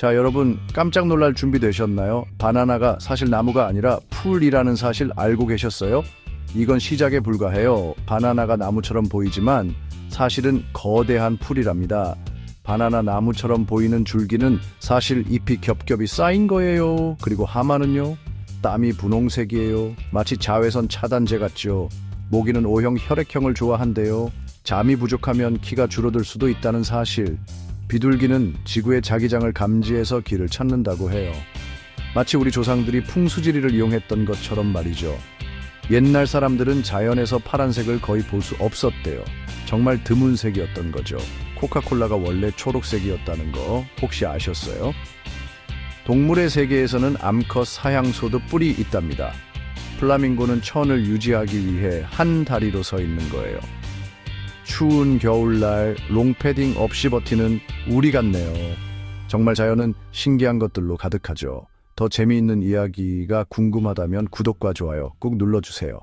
자, 여러분 깜짝 놀랄 준비 되셨나요? 바나나가 사실 나무가 아니라 풀이라는 사실 알고 계셨어요? 이건 시작에 불과해요. 바나나가 나무처럼 보이지만 사실은 거대한 풀이랍니다. 바나나 나무처럼 보이는 줄기는 사실 잎이 겹겹이 쌓인 거예요. 그리고 하마는요? 땀이 분홍색이에요. 마치 자외선 차단제 같죠. 모기는 O형 혈액형을 좋아한대요. 잠이 부족하면 키가 줄어들 수도 있다는 사실. 비둘기는 지구의 자기장을 감지해서 길을 찾는다고 해요. 마치 우리 조상들이 풍수지리를 이용했던 것처럼 말이죠. 옛날 사람들은 자연에서 파란색을 거의 볼 수 없었대요. 정말 드문 색이었던 거죠. 코카콜라가 원래 초록색이었다는 거 혹시 아셨어요? 동물의 세계에서는 암컷 사향소도 뿔이 있답니다. 플라밍고는 천을 유지하기 위해 한 다리로 서 있는 거예요. 추운 겨울날 롱패딩 없이 버티는 우리 같네요. 정말 자연은 신기한 것들로 가득하죠. 더 재미있는 이야기가 궁금하다면 구독과 좋아요 꾹 눌러주세요.